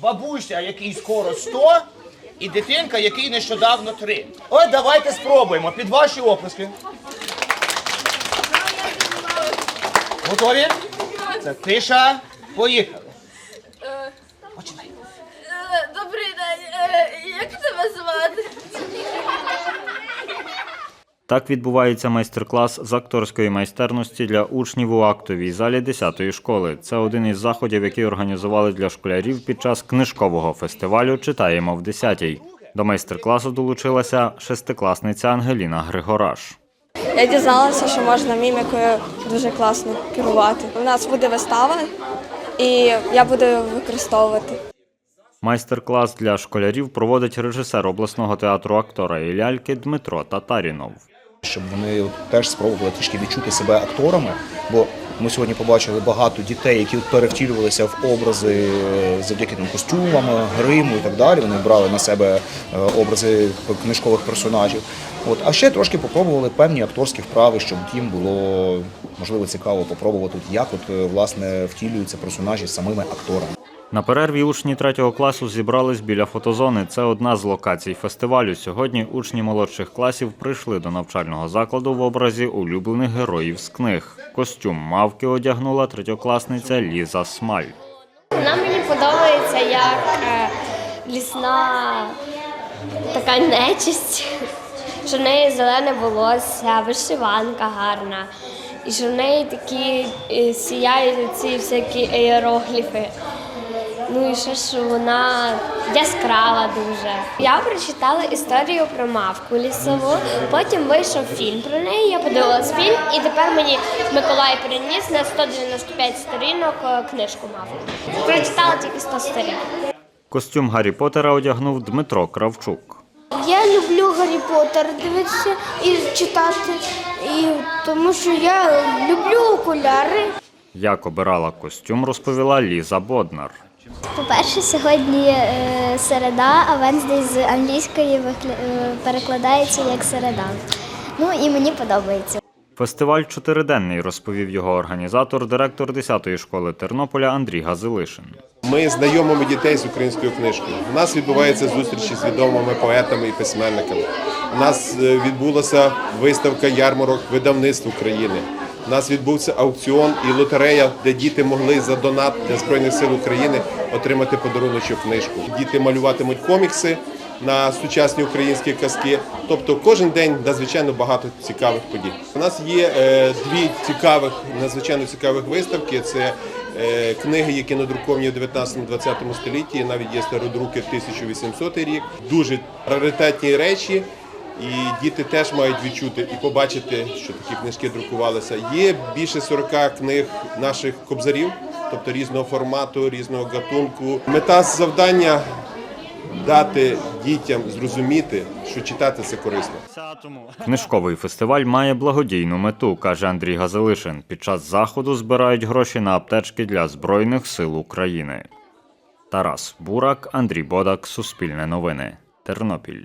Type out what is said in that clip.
бабуся, який скоро 100, і дитинка, який нещодавно 3. От давайте спробуємо під ваші оплески. Готові? Це тиша. Поїхали. Починай. Е, Добрий день. Е, Як тебе звати? Так відбувається майстер-клас з акторської майстерності для учнів у актовій залі 10-ї школи. Це один із заходів, які організували для школярів під час книжкового фестивалю Читаємо в 10-й». До майстер-класу долучилася шестикласниця Ангеліна Григораш. Я дізналася, що можна мімікою дуже класно керувати. У нас буде вистава, і я буду використовувати. Майстер-клас для школярів проводить режисер обласного театру актора і ляльки Дмитро Татарінов. Щоб вони теж спробували трішки відчути себе акторами. Бо ми сьогодні побачили багато дітей, які перевтілювалися в образи е, завдяки там костюмам, гриму і так далі. Вони брали на себе е, образи книжкових персонажів. От а ще трошки попробували певні акторські вправи, щоб їм було можливо цікаво попробувати, як от е, власне втілюються персонажі самими акторами. На перерві учні третього класу зібрались біля фотозони. Це одна з локацій фестивалю. Сьогодні учні молодших класів прийшли до навчального закладу в образі улюблених героїв з книг. Костюм мавки одягнула третьокласниця Ліза Смаль. Вона мені подобається як е, лісна така нечисть, що в неї зелене волосся, вишиванка гарна, і що в неї такі е, сіяють ці всякі іерогліфи. Ну і ще що вона яскрава дуже. Я прочитала історію про мавку лісову, потім вийшов фільм про неї. Я подивилась фільм, і тепер мені Миколай приніс на 195 сторінок е, книжку мавку. Прочитала тільки 100 сторінок. Костюм Гаррі Поттера одягнув Дмитро Кравчук. Я люблю Гаррі Поттер дивитися і читати, і тому що я люблю окуляри. Як обирала костюм, розповіла Ліза Боднар. По-перше, сьогодні е, середа, а Венздей з англійської е, перекладається як середа. Ну і мені подобається. Фестиваль чотириденний, розповів його організатор, директор 10-ї школи Тернополя Андрій Газилишин. Ми знайомимо дітей з українською книжкою. У нас відбуваються зустрічі з відомими поетами і письменниками. У нас е, відбулася виставка ярмарок видавництв України. У нас відбувся аукціон і лотерея, де діти могли за донат для Збройних сил України отримати подаруночок книжку. Діти малюватимуть комікси на сучасні українські казки. Тобто кожен день надзвичайно багато цікавих подій. У нас є е, дві цікавих, надзвичайно цікавих виставки. Це е, книги, які надруковані в 19-20 столітті. Навіть є стародруки 1800 рік. Дуже раритетні речі. І діти теж мають відчути і побачити, що такі книжки друкувалися. Є більше 40 книг наших кобзарів, тобто різного формату, різного гатунку. Мета завдання дати дітям зрозуміти, що читати це корисно. Книжковий фестиваль має благодійну мету, каже Андрій Газилишин. Під час заходу збирають гроші на аптечки для Збройних сил України. Тарас Бурак, Андрій Бодак, Суспільне новини, Тернопіль.